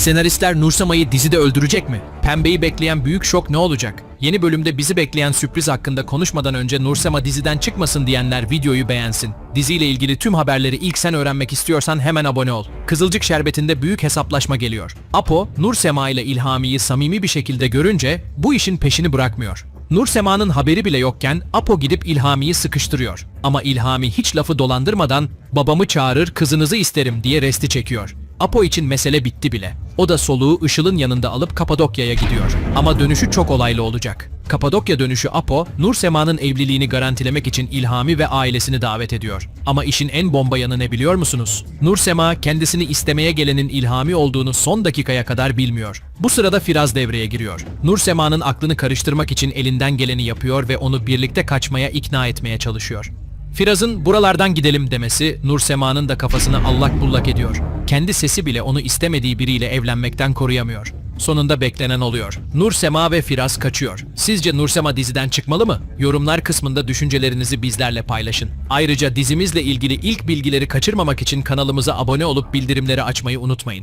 Senaristler Nursema'yı dizide öldürecek mi? Pembe'yi bekleyen büyük şok ne olacak? Yeni bölümde bizi bekleyen sürpriz hakkında konuşmadan önce Nursema diziden çıkmasın diyenler videoyu beğensin. Diziyle ilgili tüm haberleri ilk sen öğrenmek istiyorsan hemen abone ol. Kızılcık Şerbeti'nde büyük hesaplaşma geliyor. Apo, Nursema ile İlhami'yi samimi bir şekilde görünce bu işin peşini bırakmıyor. Nur Sema'nın haberi bile yokken Apo gidip İlhami'yi sıkıştırıyor. Ama İlhami hiç lafı dolandırmadan babamı çağırır kızınızı isterim diye resti çekiyor. Apo için mesele bitti bile. O da soluğu Işıl'ın yanında alıp Kapadokya'ya gidiyor. Ama dönüşü çok olaylı olacak. Kapadokya dönüşü Apo, Nur Sema'nın evliliğini garantilemek için İlhami ve ailesini davet ediyor. Ama işin en bomba yanı ne biliyor musunuz? Nur Sema kendisini istemeye gelenin İlhami olduğunu son dakikaya kadar bilmiyor. Bu sırada Firaz devreye giriyor. Nur Sema'nın aklını karıştırmak için elinden geleni yapıyor ve onu birlikte kaçmaya ikna etmeye çalışıyor. Firaz'ın buralardan gidelim demesi Nur Sema'nın da kafasını allak bullak ediyor. Kendi sesi bile onu istemediği biriyle evlenmekten koruyamıyor. Sonunda beklenen oluyor. Nur Sema ve Firaz kaçıyor. Sizce Nur Sema diziden çıkmalı mı? Yorumlar kısmında düşüncelerinizi bizlerle paylaşın. Ayrıca dizimizle ilgili ilk bilgileri kaçırmamak için kanalımıza abone olup bildirimleri açmayı unutmayın.